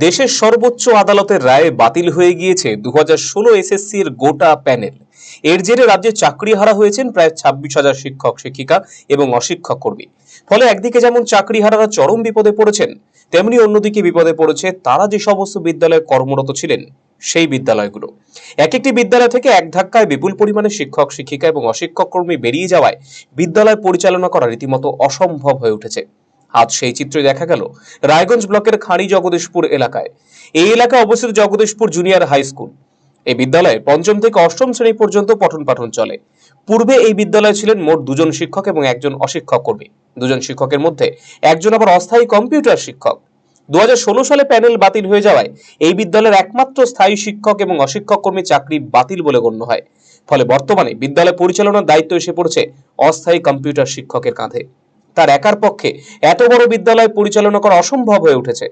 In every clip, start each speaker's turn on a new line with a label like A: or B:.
A: দেশের সর্বোচ্চ আদালতের রায়ে বাতিল হয়ে গিয়েছে দু হাজার ষোলো এসএসসি এর গোটা প্যানেল। এর জেরে রাজ্যে চাকরি হারা হয়েছেন প্রায় ছাব্বিশ হাজার শিক্ষক, শিক্ষিকা এবং অশিক্ষক কর্মী। ফলে একদিকে যেমন চাকরি হারারা চরম বিপদে পড়েছেন, তেমনি অন্যদিকে বিপদে পড়েছে তারা যে সমস্ত বিদ্যালয়ে কর্মরত ছিলেন, সেই বিদ্যালয়গুলো। এক একটি বিদ্যালয় থেকে এক ধাক্কায় বিপুল পরিমাণে শিক্ষক, শিক্ষিকা এবং অশিক্ষক কর্মী বেরিয়ে যাওয়ায় বিদ্যালয় পরিচালনা করা রীতিমতো অসম্ভব হয়ে উঠেছে। আজ সেই চিত্র দেখা গেল রায়গঞ্জ ব্লকের খাঁড়ি জগদীশপুর এলাকায়। এই এলাকায় অবস্থিত জগদীশপুর জুনিয়র হাই স্কুল। এই বিদ্যালয়ে পঞ্চম থেকে অষ্টম শ্রেণি পর্যন্ত পঠন পাঠন চলে। পূর্বে এই বিদ্যালয়ে ছিলেন মোট দুজন শিক্ষক এবং একজন অশিক্ষক কর্মী। দুজন শিক্ষকের মধ্যে একজন আবার অস্থায়ী কম্পিউটার শিক্ষক। দু হাজার ষোলো সালে প্যানেল বাতিল হয়ে যাওয়ায় এই বিদ্যালয়ের একমাত্র স্থায়ী শিক্ষক এবং অশিক্ষক কর্মী চাকরি বাতিল বলে গণ্য হয়। ফলে বর্তমানে বিদ্যালয় পরিচালনার দায়িত্ব এসে পড়েছে অস্থায়ী কম্পিউটার শিক্ষকের কাঁধে। তার একার পক্ষে এত বড় বিদ্যালয় পরিচালনা করা অসম্ভব হয়ে উঠেছে।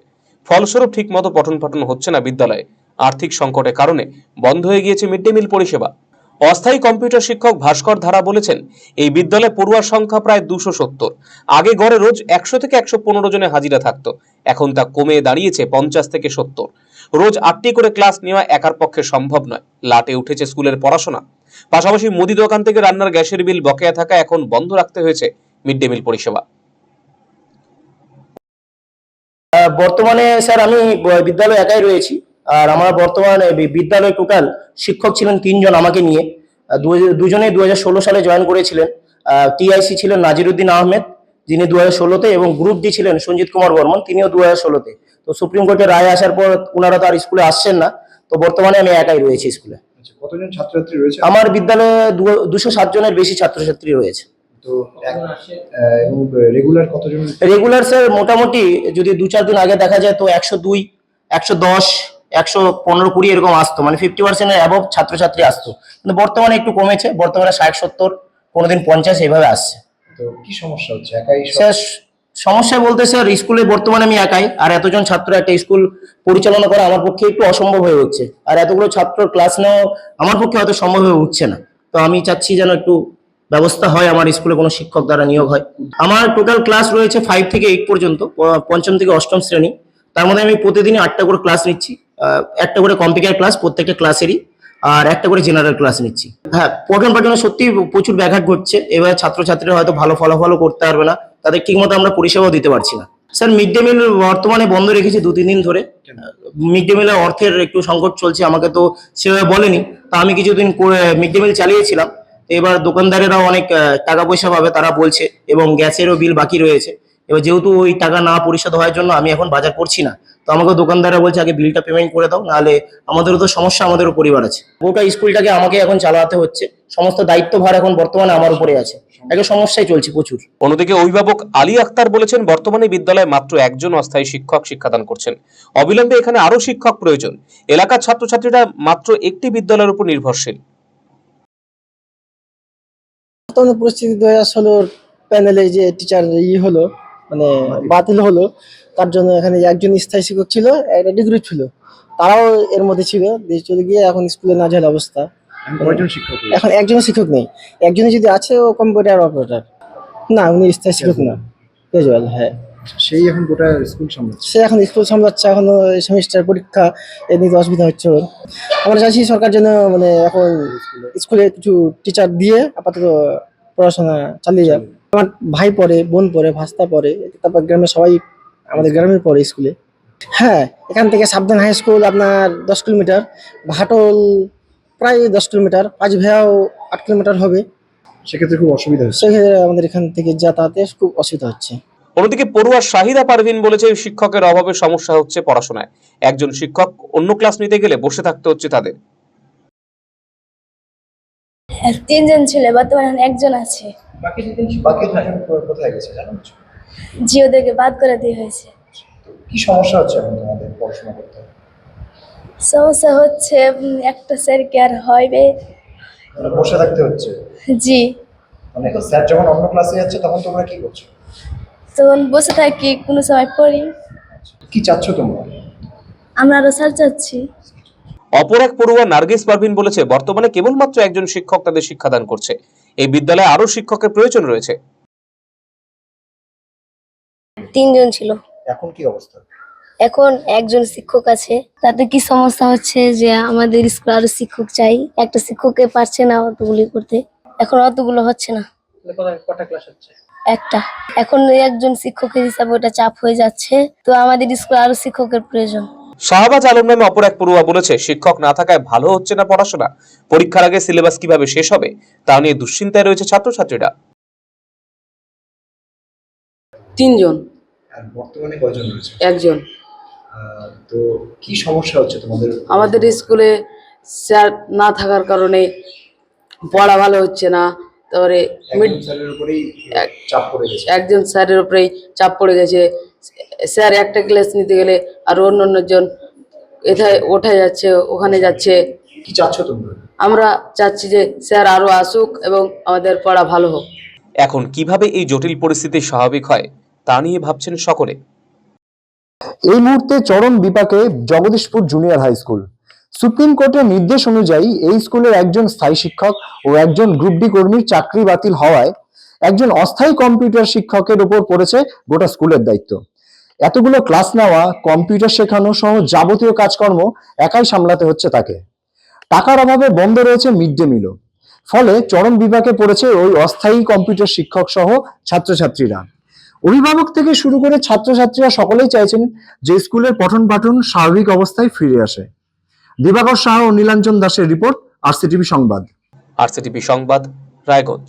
A: ফলস্বরূপ ঠিকমতো পঠন পাঠন হচ্ছে না বিদ্যালয়ে। আর্থিক সংকটের কারণে বন্ধ হয়ে গিয়েছে মিড ডে মিল পরিষেবা। অস্থায়ী কম্পিউটার শিক্ষক ভাস্কর ধারা বলেছেন, এই বিদ্যালয়ে পড়ুয়ার সংখ্যা প্রায় দুশো সত্তর। আগে গড়ে রোজ একশো থেকে একশো পনেরো জনে হাজিরা থাকতো। এখন তা কমে দাঁড়িয়েছে পঞ্চাশ থেকে সত্তর। রোজ আটটি করে ক্লাস নেওয়া একার পক্ষে সম্ভব নয়। লাটে উঠেছে স্কুলের পড়াশোনা। পাশাপাশি মুদি দোকান থেকে রান্নার গ্যাসের বিল বকেয়া থাকা এখন বন্ধ রাখতে হয়েছে। মিড ডে মিল পরিষেবা।
B: বর্তমানে স্যার আমি বিদ্যালয়ে একাই রয়েছি। আর আমার বর্তমানে বিদ্যালয়ে টোটাল শিক্ষক ছিলেন তিনজন আমাকে নিয়ে। দুজনে দু সালে জয়েন করেছিলেন। টিআইসি ছিলেন নাজিরুদ্দিন আহমেদ যিনি দু হাজার ষোলোতে এবং গ্রুপ ডি ছিলেন সঞ্জিত কুমার বর্মন তিনিও দু হাজার ষোলোতে। তো সুপ্রিম কোর্টের রায় আসার পর ওনারা তো আর স্কুলে আসছেন না। তো বর্তমানে আমি একাই রয়েছি স্কুলে।
C: আচ্ছা কতজন ছাত্রছাত্রী রয়েছে?
B: আমার বিদ্যালয়ে দুশো সাত জনের বেশি ছাত্রছাত্রী রয়েছে।
C: তো রেগুলার কতজন?
B: রেগুলার স্যার মোটামুটি যদি দু চার দিন আগে দেখা যায় তো একশো দুই একশো দশ একশো পনেরো কুড়ি এরকম আসতো। মানে ফিফটি পার্সেন্টের অ্যাবভ ছাত্রছাত্রী আসতো। কিন্তু বর্তমানে একটু কমেছে বর্তমানে ষাট সত্তর কোনোদিন পঞ্চাশ এইভাবে আসছে।
C: তো কি সমস্যা হচ্ছে? একাই
B: স্যার সমস্যা বলতে স্যার স্কুলে বর্তমানে আমি একাই আর এতজন ছাত্র একটা স্কুল পরিচালনা করা আমার পক্ষে একটু অসম্ভব হয়ে উঠছে। আর এতগুলো ছাত্র ক্লাস নেওয়া আমার পক্ষে হয়তো সম্ভব হয়ে উঠছে না। তো আমি চাচ্ছি যেন একটু ব্যবস্থা হয় আমার স্কুলে, কোনো শিক্ষক দ্বারা নিয়োগ হয়। আমার টোটাল ক্লাস রয়েছে ফাইভ থেকে এইট পর্যন্ত পঞ্চম থেকে অষ্টম শ্রেণি। তার মধ্যে আমি প্রতিদিনই আটটা করে ক্লাস নিচ্ছি একটা করে কম্পিউটার ক্লাস প্রত্যেকটা ক্লাসেরই আর একটা করে জেনারেল ক্লাস নিচ্ছি। হ্যাঁ পঠন পাঠনে সত্যি প্রচুর ব্যাঘাত ঘটছে, এবার ছাত্রছাত্রীরা হয়তো ভালো ফলাফলও করতে পারবে না, তাদের ঠিকমতো আমরা পরিষেবাও দিতে পারছি না। স্যার মিড ডে মিল বর্তমানে বন্ধ রেখেছি দু, তিন দিন ধরে। মিড ডে মিলের অর্থের একটু সংকট চলছে, আমাকে তো সেভাবে বলেনি, তা আমি কিছুদিন মিড ডে মিল চালিয়েছিলাম। এবার দোকানদারেরাও অনেক টাকা পয়সা পাবে তারা বলছে এবং গ্যাসেরও বিল বাকি রয়েছে। এবার যেহেতু ওই টাকা না পরিশোধ হওয়ার জন্য আমি এখন বাজার করছি না, তো আমাকে দোকানদাররা বলছে আগে বিলটা পেমেন্ট করে দাও, নাহলে আমাদেরও তো সমস্যা, আমাদেরও পরিবার আছে। গোটা স্কুলটাকে আমাকে এখন চালাতে হচ্ছে, সমস্ত দায়িত্বভার এখন বর্তমানে আমার উপরে আছে। একটা সমস্যায় চলছে প্রচুর।
A: অন্যদিকে অভিভাবক আলী আক্তার বলেছেন, বর্তমানে বিদ্যালয়ে মাত্র একজন অস্থায়ী শিক্ষক শিক্ষাদান করছেন। অবিলম্বে এখানে আরও শিক্ষক প্রয়োজন। এলাকার ছাত্রছাত্রীরা মাত্র একটি বিদ্যালয়ের উপর নির্ভরশীল।
D: বর্তমানে পরিস্থিতি দু হাজার ষোলোর প্যানেলে যে টিচার ই হলো মানে বাতিল হলো তার জন্য এখানে একজন স্থায়ী শিক্ষক ছিল একটা ডিগ্রি ছিল। তারাও এর মধ্যে ছিল দিয়ে চলে গিয়ে এখন স্কুলে না যাওয়ার অবস্থা।
C: এখন
D: একজন শিক্ষক নেই। একজনে যদি আছে ও কম্পিউটার অপারেটর না উনি স্থায়ী শিক্ষক না। ক্যাজুয়াল হ্যাঁ।
C: সেই এখন গোটা স্কুল সামলাচ্ছে?
D: সে এখন স্কুল সামলাচ্ছে এখনও সেমিস্টার পরীক্ষা এ নিতে অসুবিধা হচ্ছে ওর। আমরা চাইছি সরকার যেন মানে এখন স্কুলে কিছু টিচার দিয়ে আপাতত পড়াশোনা চালিয়ে যাক আমার ভাই পড়ে বোন পড়ে ভাস্তা পড়ে তারপর গ্রামে সবাই আমাদের গ্রামে পড়ে স্কুলে হ্যাঁ এখান থেকে সাবধান হাই স্কুল আপনার দশ কিলোমিটার ভাটল প্রায় দশ কিলোমিটার পাঁচ ভেয়াও আট কিলোমিটার হবে।
C: সেক্ষেত্রে খুব অসুবিধা হচ্ছে।
D: সেক্ষেত্রে আমাদের এখান থেকে যাতায়াতে খুব অসুবিধা হচ্ছে।
A: অন্যদিকে পড়ুয়ার শাহিদা পারভিন বলেছে শিক্ষকের অভাবে সমস্যা হচ্ছে পড়াশোনায়। একজন শিক্ষক অন্য ক্লাস নিতে গেলে বসে থাকতে হচ্ছে তাদের।
E: তিনজন ছিল বর্তমানে একজন আছে।
C: বাকি দুজন বাকি দুজন কো- কোথায় গেছে জানো কিছু?
E: জিও বাদ করে দিয়ে হয়েছে।
C: কি সমস্যা হচ্ছে এখন তোমাদের পড়াশোনা করতে?
E: সমস্যা হচ্ছে একটা স্যারকে আর হবে
C: মানে বসে থাকতে হচ্ছে?
E: জি।
C: মানে স্যার যখন অন্য ক্লাসে যাচ্ছে তখন তোমরা কি করছ?
E: তখন বসে থাকি কোনো সময় পড়ি।
C: কি চাচ্ছ তোমরা?
E: আমরা আরও স্যার চাচ্ছি।
A: অপর এক পড়ুয়া নার্গিস পারভিন বলেছে বর্তমানে কেবলমাত্র একজন শিক্ষক তাদের শিক্ষাদান করছে। এই বিদ্যালয়ে আরও শিক্ষকের প্রয়োজন রয়েছে।
E: তিনজন ছিল।
C: এখন কি অবস্থা?
E: এখন একজন শিক্ষক আছে। তাতে কি সমস্যা হচ্ছে যে আমাদের স্কুলে আরও শিক্ষক চাই? একটা শিক্ষকে পারছে না অতগুলি করতে। এখন অতগুলো হচ্ছে না।
D: কটা ক্লাস হচ্ছে?
E: একটা। এখন একজন শিক্ষকের হিসাবে ওটা চাপ হয়ে যাচ্ছে। তো আমাদের স্কুলে আরও শিক্ষকের প্রয়োজন।
A: শাহবাজ আলম নামে অপর এক পড়ুয়া বলেছে শিক্ষক না থাকায় ভালো হচ্ছে না পড়াশোনা। পরীক্ষার আগে সিলেবাস কীভাবে শেষ হবে তা নিয়ে দুশ্চিন্তায় রয়েছে ছাত্রছাত্রীরা।
F: তিনজন।
C: আর বর্তমানে কয়জন রয়েছে?
F: একজন।
C: আহ, তো কি সমস্যা হচ্ছে তোমাদের?
F: আমাদের স্কুলে স্যার না থাকার কারণে পড়া ভালো হচ্ছে না তারপরে মিড
C: একজন স্যারের উপরেই চাপ পড়ে গেছে।
F: একজন স্যারের উপরেই চাপ পড়ে গেছে। স্যার একটা ক্লাস নিতে গেলে আর অন্য অন্যজন এথায় ওঠা যাচ্ছে ওখানে যাচ্ছে।
C: কি চাচ্ছ তোমরা?
F: আমরা চাচ্ছি যে স্যার আরও আসুক এবং আমাদের পড়া ভালো হোক।
A: এখন কীভাবে এই জটিল পরিস্থিতি স্বাভাবিক হয় তা নিয়ে ভাবছেন সকলে।
G: এই মুহূর্তে চরম বিপাকে Jagadishpur junior high school. Supreme কোর্টের নির্দেশ অনুযায়ী এই স্কুলের একজন স্থায়ী শিক্ষক ও একজন গ্রুপ ডি কর্মীর চাকরি বাতিল হওয়ায় একজন অস্থায়ী কম্পিউটার শিক্ষকের উপর পড়েছে গোটা স্কুলের দায়িত্ব। এতগুলো ক্লাস নেওয়া কম্পিউটার শেখানো সহ যাবতীয় কাজকর্ম একাই সামলাতে হচ্ছে তাকে। টাকার অভাবে বন্ধ রয়েছে মিড ডে মিলও ফলে চরম বিভাগে পড়েছে ওই অস্থায়ী কম্পিউটার শিক্ষক সহ ছাত্রছাত্রীরা। অভিভাবক থেকে শুরু করে ছাত্রছাত্রীরা সকলেই চাইছেন যে স্কুলের পঠন পাঠন স্বাভাবিক অবস্থায় ফিরে আসে। দিবাকর শাহ ও নীলাঞ্জন দাসের রিপোর্ট আরসিটিভি সংবাদ।
A: আরসিটিভি সংবাদ, রায়গঞ্জ।